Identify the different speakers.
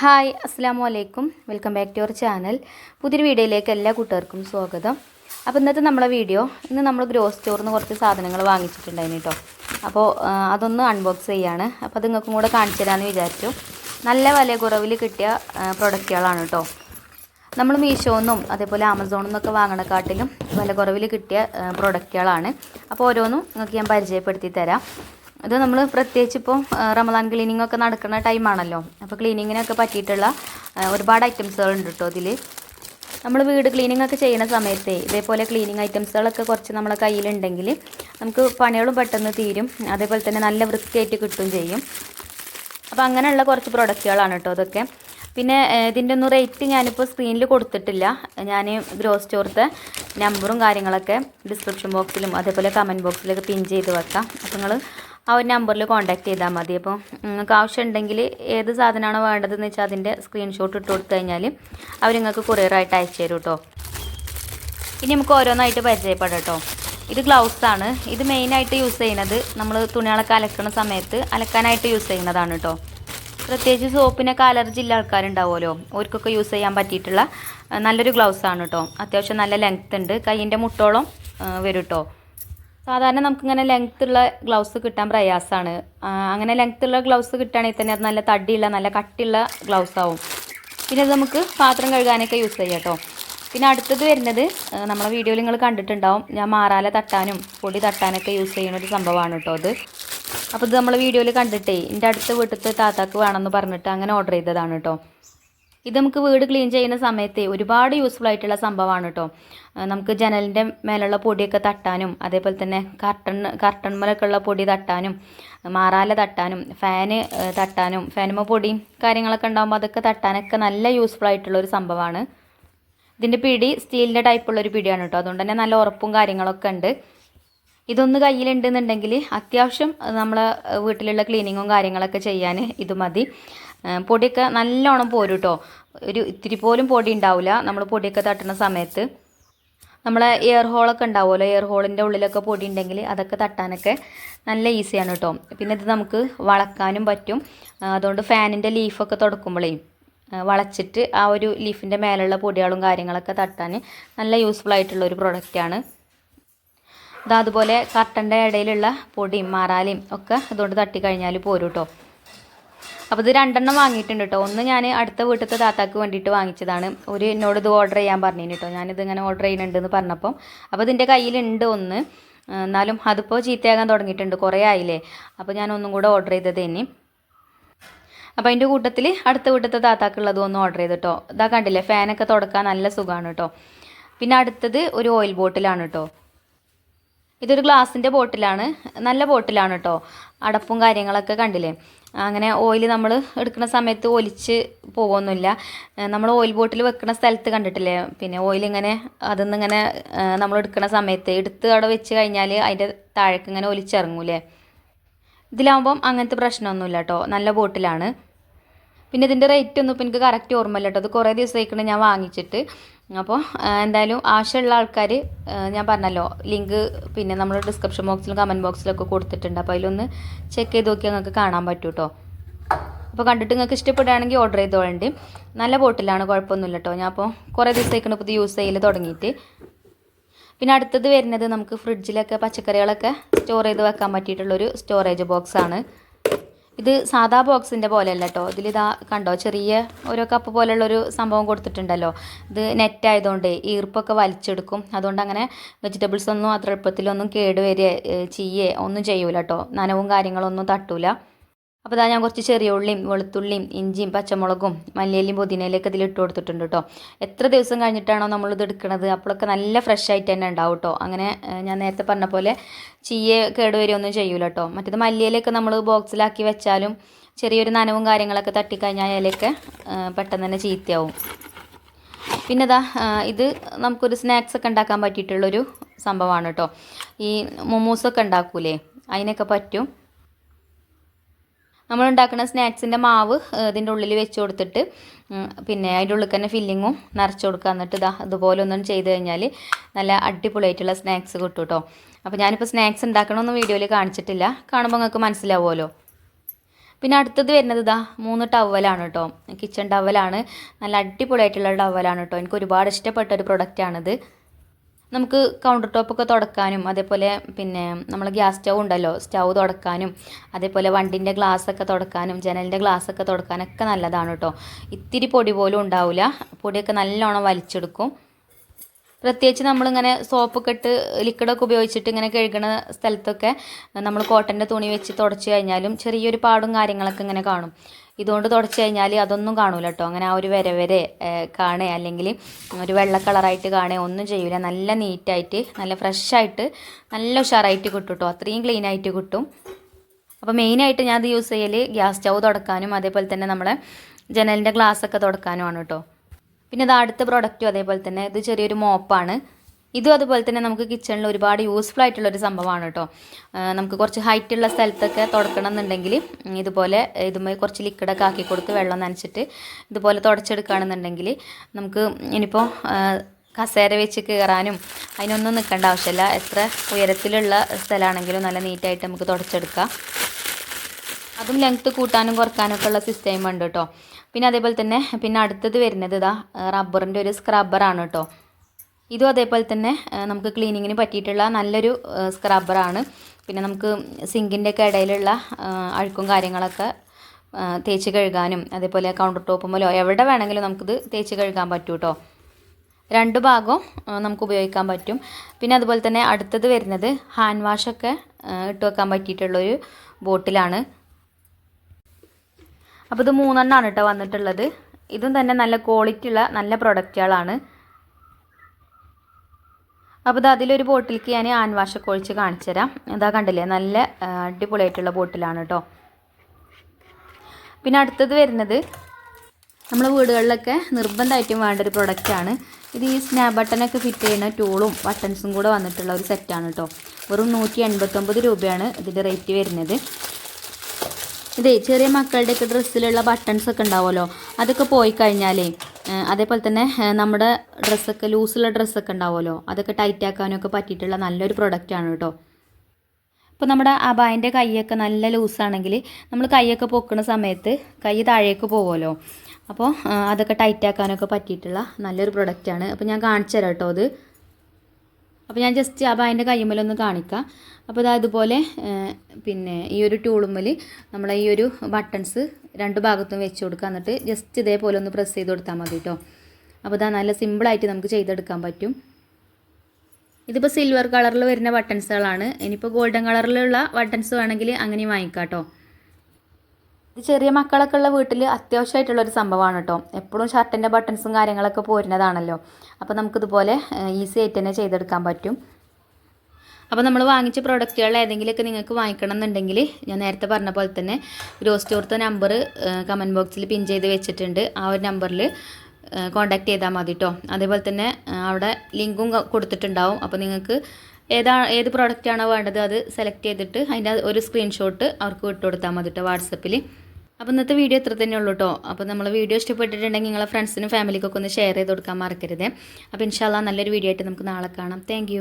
Speaker 1: Hi അസ്സാം വലൈക്കും welcome back to your channel. പുതിയൊരു വീഡിയോയിലേക്ക് എല്ലാ കൂട്ടുകാർക്കും സ്വാഗതം. അപ്പോൾ ഇന്നത്തെ നമ്മളെ വീഡിയോ ഇന്ന് നമ്മൾ ഗ്രോസ് സ്റ്റോറിൽ നിന്ന് കുറച്ച് സാധനങ്ങൾ വാങ്ങിച്ചിട്ടുണ്ടായിരുന്നു കേട്ടോ. അപ്പോൾ അതൊന്ന് അൺബോക്സ് ചെയ്യാണ്. അപ്പോൾ അത് നിങ്ങൾക്കും കൂടെ കാണിച്ചു തരാമെന്ന് വിചാരിച്ചു. നല്ല വില കുറവിൽ കിട്ടിയ പ്രൊഡക്റ്റുകളാണ് കേട്ടോ. നമ്മൾ മീഷോന്നും അതേപോലെ ആമസോണിൽ നിന്നൊക്കെ വാങ്ങണക്കാട്ടിലും വില കുറവിൽ കിട്ടിയ പ്രൊഡക്റ്റുകളാണ് അപ്പോൾ ഓരോന്നും നിങ്ങൾക്ക് ഞാൻ പരിചയപ്പെടുത്തി തരാം. ഇത് നമ്മൾ പ്രത്യേകിച്ച് ഇപ്പോൾ റമദാൻ ക്ലീനിങ് ഒക്കെ നടക്കുന്ന ടൈമാണല്ലോ അപ്പോൾ ക്ലീനിങ്ങിനൊക്കെ പറ്റിയിട്ടുള്ള ഒരുപാട് ഐറ്റംസുകൾ ഉണ്ട് കേട്ടോ ഇതിൽ നമ്മൾ വീട് ക്ലീനിങ് ഒക്കെ ചെയ്യുന്ന സമയത്ത് ഇതേപോലെ ക്ലീനിങ് ഐറ്റംസുകളൊക്കെ കുറച്ച് നമ്മളെ കയ്യിലുണ്ടെങ്കിൽ നമുക്ക് പണികളും പെട്ടെന്ന് തീരും. അതേപോലെ തന്നെ നല്ല വൃത്തിയായിട്ട് കിട്ടുകയും ചെയ്യും. അപ്പോൾ അങ്ങനെയുള്ള കുറച്ച് പ്രൊഡക്റ്റുകളാണ് കേട്ടോ അതൊക്കെ പിന്നെ ഇതിന്റെ ഒന്നും റേറ്റ് ഞാനിപ്പോൾ സ്ക്രീനിൽ കൊടുത്തിട്ടില്ല. ഞാൻ ഗ്രോ സ്റ്റോറത്തെ നമ്പറും കാര്യങ്ങളൊക്കെ ഡിസ്ക്രിപ്ഷൻ ബോക്സിലും അതേപോലെ കമന്റ് ബോക്സിലൊക്കെ പിൻ ചെയ്ത് വെക്കാം. അപ്പോൾ നിങ്ങൾ ആ ഒരു നമ്പറിൽ കോൺടാക്ട് ചെയ്താൽ മതി. അപ്പോൾ നിങ്ങൾക്ക് ആവശ്യമുണ്ടെങ്കിൽ ഏത് സാധനമാണോ വേണ്ടതെന്ന് വെച്ചാൽ അതിന്റെ സ്ക്രീൻഷോട്ട് ഇട്ട് കൊടുത്തു കഴിഞ്ഞാൽ അവർ നിങ്ങൾക്ക് കൊറിയറായിട്ട് അയച്ചു തരും കേട്ടോ ഇനി നമുക്ക് ഓരോന്നായിട്ട് പരിചയപ്പെടാം കേട്ടോ ഇത് ഗ്ലൗസ് ആണ്. ഇത് മെയിനായിട്ട് യൂസ് ചെയ്യുന്നത് നമ്മൾ തുണികളൊക്കെ അലക്കുന്ന സമയത്ത് അലക്കാനായിട്ട് യൂസ് ചെയ്യുന്നതാണ് കേട്ടോ പ്രത്യേകിച്ച് സോപ്പിനൊക്കെ അലർജി ഉള്ള ആൾക്കാരുണ്ടാവുമല്ലോ. അവർക്കൊക്കെ യൂസ് ചെയ്യാൻ പറ്റിയിട്ടുള്ള നല്ലൊരു ഗ്ലൗസ് ആണ് കേട്ടോ അത്യാവശ്യം നല്ല ലെങ്ത് ഉണ്ട്. കൈയിന്റെ മുട്ടോളം വരും കേട്ടോ സാധാരണ നമുക്കിങ്ങനെ ലെങ്ത് ഉള്ള ഗ്ലൗസ് കിട്ടാൻ പ്രയാസമാണ് അങ്ങനെ ലെങ്ത് ഉള്ള ഗ്ലൗസ് കിട്ടുകയാണെങ്കിൽ തന്നെ അത് നല്ല തടിയുള്ള നല്ല കട്ടിയുള്ള ഗ്ലൗസ് ആവും. പിന്നെ അത് നമുക്ക് പാത്രം കഴുകാനൊക്കെ യൂസ് ചെയ്യാം കേട്ടോ. പിന്നെ അടുത്തത് വരുന്നത് നമ്മളെ വീഡിയോയിൽ നിങ്ങൾ കണ്ടിട്ടുണ്ടാവും. ഞാൻ മാറാല തട്ടാനും പൊടി തട്ടാനൊക്കെ യൂസ് ചെയ്യുന്ന ഒരു സംഭവമാണ് കേട്ടോ അത് അപ്പോൾ ഇത് നമ്മൾ വീഡിയോയിൽ കണ്ടിട്ടേ എന്റെ അടുത്ത വീട്ടിലത്തെ താത്താക്ക് വേണമെന്ന് പറഞ്ഞിട്ട് അങ്ങനെ ഓർഡർ ചെയ്തതാണ് കേട്ടോ. ഇത് നമുക്ക് വീട് ക്ലീൻ ചെയ്യുന്ന സമയത്ത് ഒരുപാട് യൂസ്ഫുൾ ആയിട്ടുള്ള സംഭവമാണ് കേട്ടോ നമുക്ക് ജനലിന്റെ മേലുള്ള പൊടിയൊക്കെ തട്ടാനും അതേപോലെ തന്നെ കർട്ടൺ കർട്ടൺ മേലൊക്കെ ഉള്ള പൊടി തട്ടാനും മാറാല തട്ടാനും ഫാന് തട്ടാനും ഫാനുമ പൊടി കാര്യങ്ങളൊക്കെ ഉണ്ടാകുമ്പോൾ അതൊക്കെ തട്ടാനൊക്കെ നല്ല യൂസ്ഫുൾ ആയിട്ടുള്ള ഒരു സംഭവമാണ്. ഇതിന്റെ പിടി സ്റ്റീലിന്റെ ടൈപ്പുള്ള ഒരു പിടിയാണ് കേട്ടോ അതുകൊണ്ട് തന്നെ നല്ല ഉറപ്പും കാര്യങ്ങളൊക്കെ ഉണ്ട്. ഇതൊന്ന് കയ്യിലുണ്ടെന്നുണ്ടെങ്കിൽ അത്യാവശ്യം നമ്മളെ വീട്ടിലുള്ള ക്ലീനിങ്ങും കാര്യങ്ങളൊക്കെ ചെയ്യാൻ ഇത് മതി. പൊടിയൊക്കെ നല്ലോണം പോരും കേട്ടോ ഒരു ഇത്തിരി പോലും പൊടി ഉണ്ടാവില്ല നമ്മൾ പൊടിയൊക്കെ തട്ടുന്ന സമയത്ത്. നമ്മളെ എയർ ഹോളൊക്കെ ഉണ്ടാവുമല്ലോ. എയർ ഹോളിന്റെ ഉള്ളിലൊക്കെ പൊടി ഉണ്ടെങ്കിൽ അതൊക്കെ തട്ടാനൊക്കെ നല്ല ഈസിയാണ് കേട്ടോ പിന്നെ ഇത് നമുക്ക് വളക്കാനും പറ്റും. അതുകൊണ്ട് ഫാനിന്റെ ലീഫൊക്കെ തുടക്കുമ്പോഴേ വളച്ചിട്ട് ആ ഒരു ലീഫിന്റെ മേലുള്ള പൊടികളും കാര്യങ്ങളൊക്കെ തട്ടാൻ നല്ല യൂസ്ഫുൾ ആയിട്ടുള്ള ഒരു പ്രൊഡക്റ്റാണ് ഇത് അതുപോലെ കർട്ടന്റെ ഇടയിലുള്ള പൊടിയും മാറാലയും ഒക്കെ ഇതുകൊണ്ട് തട്ടിക്കഴിഞ്ഞാൽ പോരും കേട്ടോ അപ്പോൾ ഇത് രണ്ടെണ്ണം വാങ്ങിയിട്ടുണ്ട് കേട്ടോ ഒന്ന് ഞാൻ അടുത്ത വീട്ടിലത്തെ താത്താക്ക് വേണ്ടിയിട്ട് വാങ്ങിച്ചതാണ്. ഒരു എന്നോട് ഇത് ഓർഡർ ചെയ്യാൻ പറഞ്ഞു കേട്ടോ ഞാനിത് ഇങ്ങനെ ഓർഡർ ചെയ്യുന്നുണ്ടെന്ന് പറഞ്ഞപ്പം. അപ്പോൾ ഇതിന്റെ കയ്യിലുണ്ട് ഒന്ന്. എന്നാലും അതിപ്പോൾ ചീത്തയാകാൻ തുടങ്ങിയിട്ടുണ്ട്. കുറേ ആയില്ലേ? അപ്പോൾ ഞാൻ ഒന്നും കൂടെ ഓർഡർ ചെയ്തത് ഇനി. അപ്പോൾ അതിന്റെ കൂട്ടത്തിൽ അടുത്ത വീട്ടിലത്തെ താത്താക്കുള്ളത് ഒന്ന് ഓർഡർ ചെയ്തിട്ടോ ഇതാ കണ്ടില്ലേ? ഫാനൊക്കെ തുടക്കാൻ നല്ല സുഖമാണ് കേട്ടോ പിന്നെ അടുത്തത് ഒരു ഓയിൽ ബോട്ടിലാണ് കേട്ടോ ഇതൊരു ഗ്ലാസിന്റെ ബോട്ടിലാണ്. നല്ല ബോട്ടിലാണ് കേട്ടോ അടപ്പും കാര്യങ്ങളൊക്കെ കണ്ടില്ലേ? അങ്ങനെ ഓയിൽ നമ്മൾ എടുക്കുന്ന സമയത്ത് ഒലിച്ച് പോകുമൊന്നുമില്ല നമ്മൾ ഓയിൽ ബോട്ടിൽ വെക്കുന്ന സ്ഥലത്ത് കണ്ടിട്ടില്ലേ? പിന്നെ ഓയിൽ ഇങ്ങനെ അതിൽ ഇങ്ങനെ നമ്മൾ എടുക്കുന്ന സമയത്ത് എടുത്ത് അവിടെ വെച്ച് കഴിഞ്ഞാൽ അതിന്റെ താഴേക്ക് ഇങ്ങനെ ഒലിച്ചിറങ്ങൂലേ? ഇതിലാവുമ്പം അങ്ങനത്തെ പ്രശ്നമൊന്നുമില്ല കേട്ടോ നല്ല ബോട്ടിലാണ്. പിന്നെ ഇതിന്റെ റേറ്റ് ഒന്നും ഇപ്പം എനിക്ക് കറക്റ്റ് ഓർമ്മയില്ല കേട്ടോ അത് കുറേ ദിവസമായിക്കണം ഞാൻ വാങ്ങിച്ചിട്ട്. അപ്പോൾ എന്തായാലും ആവശ്യമുള്ള ആൾക്കാർ ഞാൻ പറഞ്ഞല്ലോ ലിങ്ക് പിന്നെ നമ്മൾ ഡിസ്ക്രിപ്ഷൻ ബോക്സിലും കമന്റ് ബോക്സിലൊക്കെ കൊടുത്തിട്ടുണ്ട്. അപ്പോൾ അതിലൊന്ന് ചെക്ക് ചെയ്ത് നോക്കിയാൽ നിങ്ങൾക്ക് കാണാൻ പറ്റും കേട്ടോ അപ്പോൾ കണ്ടിട്ട് നിങ്ങൾക്ക് ഇഷ്ടപ്പെടുകയാണെങ്കിൽ ഓർഡർ ചെയ്തോളണ്ട്. നല്ല ബോട്ടിലാണ് കുഴപ്പമൊന്നുമില്ല കേട്ടോ ഞാൻ അപ്പോൾ കുറേ ദിവസമായിക്കണം ഇപ്പോൾ ഇത് യൂസ് ചെയ്യൽ തുടങ്ങിയിട്ട്. പിന്നെ അടുത്തത് വരുന്നത് നമുക്ക് ഫ്രിഡ്ജിലൊക്കെ പച്ചക്കറികളൊക്കെ സ്റ്റോർ ചെയ്ത് വെക്കാൻ പറ്റിയിട്ടുള്ളൊരു സ്റ്റോറേജ് ബോക്സാണ് ഇത് സാധാ ബോക്സിന്റെ പോലെയല്ല കേട്ടോ ഇതിലിതാ കണ്ടോ ചെറിയ ഓരോ കപ്പ് പോലെയുള്ളൊരു സംഭവം കൊടുത്തിട്ടുണ്ടല്ലോ. ഇത് നെറ്റ് ആയതുകൊണ്ട് ഈർപ്പൊക്കെ വലിച്ചെടുക്കും. അതുകൊണ്ട് അങ്ങനെ വെജിറ്റബിൾസ് ഒന്നും അത്ര എളുപ്പത്തിലൊന്നും കേട് ചീയേ ഒന്നും ചെയ്യൂല കേട്ടോ നനവും കാര്യങ്ങളൊന്നും തട്ടൂല. അപ്പോൾ ഞാൻ കുറച്ച് ചെറിയ ഉള്ളിയും വെളുത്തുള്ളിയും ഇഞ്ചിയും പച്ചമുളകും മല്ലിയിലും പുതിനയിലൊക്കെ ഇതിൽ ഇട്ട് കൊടുത്തിട്ടുണ്ട് കേട്ടോ എത്ര ദിവസം കഴിഞ്ഞിട്ടാണോ നമ്മൾ ഇത് എടുക്കുന്നത് അപ്പോഴൊക്കെ നല്ല ഫ്രഷ് ആയിട്ട് തന്നെ ഉണ്ടാവും കേട്ടോ അങ്ങനെ ഞാൻ നേരത്തെ പറഞ്ഞ പോലെ ചീയ കേടുവരികയൊന്നും ചെയ്യൂല കേട്ടോ മറ്റേത് മല്ലിയിലൊക്കെ നമ്മൾ ബോക്സിലാക്കി വെച്ചാലും ചെറിയൊരു നനവും കാര്യങ്ങളൊക്കെ തട്ടിക്കഴിഞ്ഞാൽ ഇലയൊക്കെ പെട്ടെന്ന് തന്നെ ചീത്തയാവും. പിന്നെ ഇതാ ഇത് നമുക്കൊരു സ്നാക്സ് ഒക്കെ ഉണ്ടാക്കാൻ പറ്റിയിട്ടുള്ളൊരു സംഭവമാണ് കേട്ടോ ഈ മൊമോസൊക്കെ ഉണ്ടാക്കൂലേ? അതിനൊക്കെ പറ്റും. നമ്മൾ ഉണ്ടാക്കുന്ന സ്നാക്സിന്റെ മാവ് ഇതിന്റെ ഉള്ളിൽ വെച്ച് കൊടുത്തിട്ട് പിന്നെ അതിന്റെ ഉള്ളിൽ തന്നെ ഫില്ലിങ്ങും നിറച്ച് കൊടുക്കുക. എന്നിട്ട് ഇതാ ഇതുപോലെ ഒന്നും ചെയ്ത് കഴിഞ്ഞാൽ നല്ല അടിപൊളിയായിട്ടുള്ള സ്നാക്സ് കിട്ടും കേട്ടോ അപ്പോൾ ഞാനിപ്പോൾ സ്നാക്സ് ഉണ്ടാക്കണമെന്ന് വീഡിയോയിൽ കാണിച്ചിട്ടില്ല. കാണുമ്പോൾ നിങ്ങൾക്ക് മനസ്സിലാവുമല്ലോ. പിന്നെ അടുത്തത് വരുന്നത് ഇതാ മൂന്ന് ടവലാണ് കേട്ടോ കിച്ചൺ ടവലാണ് നല്ല അടിപൊളിയായിട്ടുള്ള ടവലാണ് കേട്ടോ എനിക്ക് ഒരുപാട് ഇഷ്ടപ്പെട്ട ഒരു പ്രൊഡക്റ്റാണിത് നമുക്ക് കൗണ്ടർ ടോപ്പൊക്കെ തുടക്കാനും അതേപോലെ പിന്നെ നമ്മൾ ഗ്യാസ് സ്റ്റൗ ഉണ്ടല്ലോ സ്റ്റൗ തുടക്കാനും അതേപോലെ വണ്ടിന്റെ ഗ്ലാസ്സൊക്കെ തുടക്കാനും ജനലിന്റെ ഗ്ലാസ്സൊക്കെ തുടക്കാനൊക്കെ നല്ലതാണ് കേട്ടോ. ഇത്തിരി പൊടി പോലും ഉണ്ടാവില്ല പൊടിയൊക്കെ നല്ലോണം വലിച്ചെടുക്കും. പ്രത്യേകിച്ച് നമ്മളിങ്ങനെ സോപ്പൊക്കെ ഇട്ട് ലിക്വിഡൊക്കെ ഉപയോഗിച്ചിട്ട് ഇങ്ങനെ കഴുകണ സ്ഥലത്തൊക്കെ നമ്മൾ കോട്ടന്റെ തുണി വെച്ച് തുടച്ച് കഴിഞ്ഞാലും ചെറിയൊരു പാടും കാര്യങ്ങളൊക്കെ ഇങ്ങനെ കാണും. ഇതുകൊണ്ട് തുടച്ച് കഴിഞ്ഞാൽ അതൊന്നും കാണൂല കേട്ടോ അങ്ങനെ ആ ഒരു വര വരെ കാണുക അല്ലെങ്കിൽ ഒരു വെള്ള കളറായിട്ട് കാണുക ഒന്നും ചെയ്യൂല. നല്ല നീറ്റായിട്ട് നല്ല ഫ്രഷായിട്ട് നല്ല ഉഷാറായിട്ട് കിട്ടും കേട്ടോ അത്രയും ക്ലീനായിട്ട് കിട്ടും. അപ്പോൾ മെയിനായിട്ട് ഞാൻ യൂസ് ചെയ്യൽ ഗ്യാസ് സ്റ്റൗ തുടക്കാനും അതേപോലെ തന്നെ നമ്മളെ ജനലിന്റെ ഗ്ലാസ്സൊക്കെ തുടക്കാനുമാണ് കേട്ടോ പിന്നെ ഇത് അടുത്ത പ്രോഡക്റ്റും അതേപോലെ തന്നെ. ഇത് ചെറിയൊരു മോപ്പാണ് ഇതും അതുപോലെ തന്നെ നമുക്ക് കിച്ചണിൽ ഒരുപാട് യൂസ്ഫുൾ ആയിട്ടുള്ള ഒരു സംഭവമാണ് കേട്ടോ നമുക്ക് കുറച്ച് ഹൈറ്റ് ഉള്ള സ്ഥലത്തൊക്കെ തുടക്കണം എന്നുണ്ടെങ്കിൽ ഇതുപോലെ ഇതുമായി കുറച്ച് ലിക്വിഡൊക്കെ ആക്കി കൊടുത്ത് വെള്ളം നനച്ചിട്ട് ഇതുപോലെ തുടച്ചെടുക്കുകയാണെന്നുണ്ടെങ്കിൽ നമുക്ക് ഇനിയിപ്പോൾ കസേര വെച്ച് കയറാനും അതിനൊന്നും നിൽക്കേണ്ട ആവശ്യമില്ല. എത്ര ഉയരത്തിലുള്ള സ്ഥലമാണെങ്കിലും നല്ല നീറ്റായിട്ട് നമുക്ക് തുടച്ചെടുക്കാം. അതും ലെങ്ത്ത് കൂട്ടാനും കുറക്കാനും ഒക്കെ ഉള്ള സിസ്റ്റം ഉണ്ട് കേട്ടോ പിന്നെ അതേപോലെ തന്നെ പിന്നെ അടുത്തത് വരുന്നത് ഇതാ റബ്ബറിന്റെ ഒരു സ്ക്രബ്ബറാണ് കേട്ടോ ഇതും അതേപോലെ തന്നെ നമുക്ക് ക്ലീനിങ്ങിന് പറ്റിയിട്ടുള്ള നല്ലൊരു സ്ക്രബ്ബറാണ് പിന്നെ നമുക്ക് സിങ്കിന്റെ ഒക്കെ ഇടയിലുള്ള അഴുക്കും കാര്യങ്ങളൊക്കെ തേച്ച് കഴുകാനും അതേപോലെ കൗണ്ടർ ടോപ്പുമല്ലോ എവിടെ വേണമെങ്കിലും നമുക്കിത് തേച്ച് കഴുകാൻ പറ്റും കേട്ടോ രണ്ട് ഭാഗവും നമുക്ക് ഉപയോഗിക്കാൻ പറ്റും. പിന്നെ അതുപോലെ തന്നെ അടുത്തത് വരുന്നത് ഹാൻഡ് വാഷൊക്കെ ഇട്ട് വെക്കാൻ പറ്റിയിട്ടുള്ളൊരു ബോട്ടിലാണ്. അപ്പോൾ ഇത് മൂന്നെണ്ണമാണ് കേട്ടോ വന്നിട്ടുള്ളത്. ഇതും തന്നെ നല്ല ക്വാളിറ്റി ഉള്ള നല്ല പ്രൊഡക്റ്റുകളാണ് അപ്പോൾ ഇത് അതിലൊരു ബോട്ടിലേക്ക് ഞാൻ ഹാൻഡ് വാഷൊക്കെ ഒഴിച്ച് കാണിച്ചു തരാം ഇതാ കണ്ടില്ലേ? നല്ല അടിപൊളിയായിട്ടുള്ള ബോട്ടിലാണ് കേട്ടോ പിന്നെ അടുത്തത് വരുന്നത് നമ്മൾ വീടുകളിലൊക്കെ നിർബന്ധമായിട്ടും വേണ്ട ഒരു പ്രൊഡക്റ്റാണ് ഇത് ഈ സ്നാപ്പ് ബട്ടനൊക്കെ ഫിറ്റ് ചെയ്യുന്ന ടൂളും ബട്ടൺസും കൂടെ വന്നിട്ടുള്ള ഒരു സെറ്റാണ് കേട്ടോ വെറും നൂറ്റി എൺപത്തൊമ്പത് രൂപയാണ് ഇതിന്റെ റേറ്റ് വരുന്നത്. ഇതേ ചെറിയ മക്കളുടെയൊക്കെ ഡ്രസ്സിലുള്ള ബട്ടൺസ് ഒക്കെ ഉണ്ടാവുമല്ലോ അതൊക്കെ പോയി കഴിഞ്ഞാലേ അതേപോലെ തന്നെ നമ്മുടെ ഡ്രസ്സൊക്കെ ലൂസുള്ള ഡ്രസ്സൊക്കെ ഉണ്ടാവുമല്ലോ അതൊക്കെ ടൈറ്റ് ആക്കാനൊക്കെ പറ്റിയിട്ടുള്ള നല്ലൊരു പ്രൊഡക്റ്റാണ് കേട്ടോ. ഇപ്പോൾ നമ്മുടെ അബായന്റെ കൈയൊക്കെ നല്ല ലൂസാണെങ്കിൽ നമ്മൾ കൈയൊക്കെ പൊക്കുന്ന സമയത്ത് കൈ താഴേക്ക് പോകുമല്ലോ അപ്പോൾ അതൊക്കെ ടൈറ്റാക്കാനൊക്കെ പറ്റിയിട്ടുള്ള നല്ലൊരു പ്രൊഡക്റ്റാണ് അപ്പോൾ ഞാൻ കാണിച്ചു തരാം കേട്ടോ അത്. അപ്പോൾ ഞാൻ ജസ്റ്റ് ആ അതിന്റെ കയ്യുമ്മലൊന്ന് കാണിക്കാം. അപ്പോൾ ഇതാ ഇതുപോലെ പിന്നെ ഈ ഒരു ടൂളുമ്മൽ നമ്മൾ ഈ ഒരു ബട്ടൺസ് രണ്ട് ഭാഗത്തും വെച്ച് കൊടുക്കുക. എന്നിട്ട് ജസ്റ്റ് ഇതേപോലെ ഒന്ന് പ്രസ് ചെയ്ത് കൊടുത്താൽ മതി കേട്ടോ അപ്പോൾ ഇതാ നല്ല സിമ്പിളായിട്ട് നമുക്ക് ചെയ്തെടുക്കാൻ പറ്റും. ഇതിപ്പോൾ സിൽവർ കളറിൽ വരുന്ന ബട്ടൺസുകളാണ് ഇനിയിപ്പോൾ ഗോൾഡൻ കളറിലുള്ള ബട്ടൺസ് വേണമെങ്കിൽ അങ്ങനെയും വാങ്ങിക്കാം കേട്ടോ ഇത് ചെറിയ മക്കളൊക്കെ ഉള്ള വീട്ടിൽ അത്യാവശ്യമായിട്ടുള്ളൊരു സംഭവമാണ് കേട്ടോ എപ്പോഴും ഷർട്ടിന്റെ ബട്ടൺസും കാര്യങ്ങളൊക്കെ പോരുന്നതാണല്ലോ. അപ്പോൾ നമുക്കിതുപോലെ ഈസി ആയിട്ട് തന്നെ ചെയ്തെടുക്കാൻ പറ്റും. അപ്പോൾ നമ്മൾ വാങ്ങിച്ച പ്രോഡക്റ്റുകൾ ഏതെങ്കിലുമൊക്കെ നിങ്ങൾക്ക് വാങ്ങിക്കണം എന്നുണ്ടെങ്കിൽ ഞാൻ നേരത്തെ പറഞ്ഞ പോലെ തന്നെ ഗ്രോസ് സ്റ്റോർത്തെ നമ്പർ കമന്റ് ബോക്സിൽ പിൻ ചെയ്ത് വെച്ചിട്ടുണ്ട്. ആ ഒരു നമ്പറിൽ കോൺടാക്ട് ചെയ്താൽ മതി കേട്ടോ അതേപോലെ തന്നെ അവിടെ ലിങ്കും കൊടുത്തിട്ടുണ്ടാവും. അപ്പോൾ നിങ്ങൾക്ക് ഏതാ ഏത് പ്രോഡക്റ്റാണോ വേണ്ടത് അത് സെലക്ട് ചെയ്തിട്ട് അതിന്റെ ഒരു സ്ക്രീൻഷോട്ട് അവർക്ക് വിട്ടുകൊടുത്താൽ മതി കേട്ടോ വാട്സപ്പിൽ അപ്പോൾ ഇന്നത്തെ വീഡിയോ ഇത്ര തന്നെ ഉള്ളൂ കേട്ടോ അപ്പോൾ നമ്മൾ വീഡിയോ ഇഷ്ടപ്പെട്ടിട്ടുണ്ടെങ്കിൽ നിങ്ങളെ ഫ്രണ്ട്സിനും ഫാമിലിക്കൊക്കെ ഒന്ന് ഷെയർ ചെയ്ത് കൊടുക്കാൻ മറക്കരുത്. അപ്പോൾ ഇൻഷാല്ല നല്ലൊരു വീഡിയോ ആയിട്ട് നമുക്ക് നാളെ കാണാം. താങ്ക്